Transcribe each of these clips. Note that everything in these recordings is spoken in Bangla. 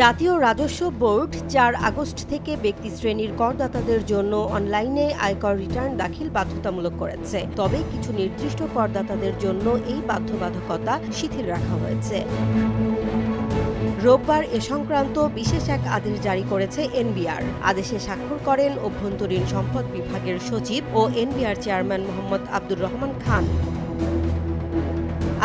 জাতীয় রাজস্ব বোর্ড চার আগস্ট থেকে ব্যক্তি শ্রেণির করদাতাদের জন্য অনলাইনে আয়কর রিটার্ন দাখিল বাধ্যতামূলক করেছে। তবে কিছু নির্দিষ্ট করদাতাদের জন্য এই বাধ্যবাধকতা শিথিল রাখা হয়েছে। রোববার এ সংক্রান্ত বিশেষ এক আদেশ জারি করেছে এনবিআর। আদেশে স্বাক্ষর করেন অভ্যন্তরীণ সম্পদ বিভাগের সচিব ও এনবিআর চেয়ারম্যান মোহাম্মদ আব্দুর রহমান খান।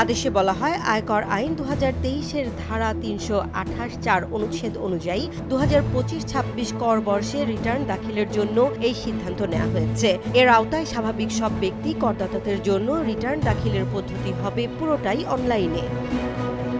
আদেশে বলা হয়, আয়কর আইন দু হাজার তেইশের ধারা তিনশো আঠাশ চার অনুচ্ছেদ অনুযায়ী দু হাজার পঁচিশ ছাব্বিশ কর বর্ষে রিটার্ন দাখিলের জন্য এই সিদ্ধান্ত নেওয়া হয়েছে। এর আওতায় স্বাভাবিক সব ব্যক্তি করদাতাদের জন্য রিটার্ন দাখিলের পদ্ধতি হবে পুরোটাই অনলাইনে।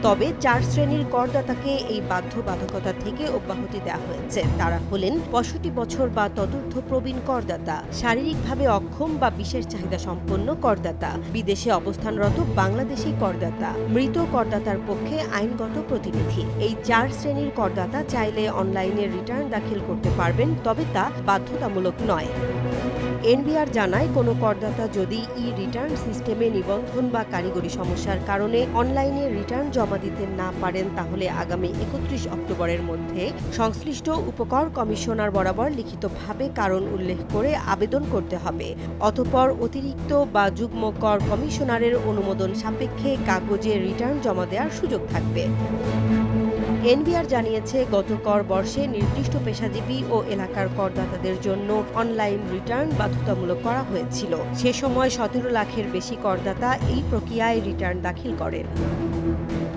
তবে চার শ্রেণির করদাতাকে এই বাধ্যবাধকতা থেকে অব্যাহতি দেওয়া হয়েছে। তারা হলেন পঁয়ষট্টি বছর বা তদূর্ধ্ব প্রবীণ করদাতা, শারীরিকভাবে অক্ষম বা বিশেষ চাহিদা সম্পন্ন করদাতা, বিদেশে অবস্থানরত বাংলাদেশি করদাতা, মৃত করদাতার পক্ষে আইনগত প্রতিনিধি। এই চার শ্রেণির করদাতা চাইলে অনলাইনে রিটার্ন দাখিল করতে পারবেন, তবে তা বাধ্যতামূলক নয়। এনবিআর জানায়, কোনো করদাতা যদি ই রিটার্ন সিস্টেমে নিবন্ধন বা কারিগরি সমস্যার কারণে অনলাইনে রিটার্ন জমা দিতে না পারেন, তাহলে আগামী একত্রিশ অক্টোবরের মধ্যে সংশ্লিষ্ট উপকর কমিশনার বরাবর লিখিতভাবে কারণ উল্লেখ করে আবেদন করতে হবে। অতপর অতিরিক্ত বা যুগ্ম কর কমিশনারের অনুমোদন সাপেক্ষে কাগজে রিটার্ন জমা দেওয়ার সুযোগ থাকবে। এনবিআর জানিয়েছে, গত কর বর্ষে নির্দিষ্ট পেশাজীবী ও এলাকার করদাতাদের জন্য অনলাইন রিটার্ন বাধ্যতামূলক করা হয়েছিল। সে সময় সতেরো লাখের বেশি করদাতা এই প্রক্রিয়ায় রিটার্ন দাখিল করেন।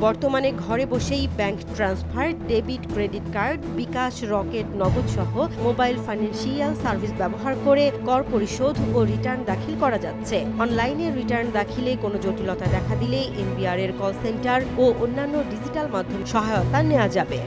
বর্তমানে ঘরে বসেই bank transfer debit credit card bKash Rocket Nagad সহ মোবাইল ফাইন্যান্সিয়াল সার্ভিস ব্যবহার করে কর পরিশোধ ও রিটার্ন দাখিল করা যাচ্ছে। অনলাইনে রিটার্ন দাখিলে কোনো জটিলতা দেখা দিলে এনবিআর এর কল সেন্টার ও অন্যান্য ডিজিটাল মাধ্যম সহায়তা নেওয়া যাবে।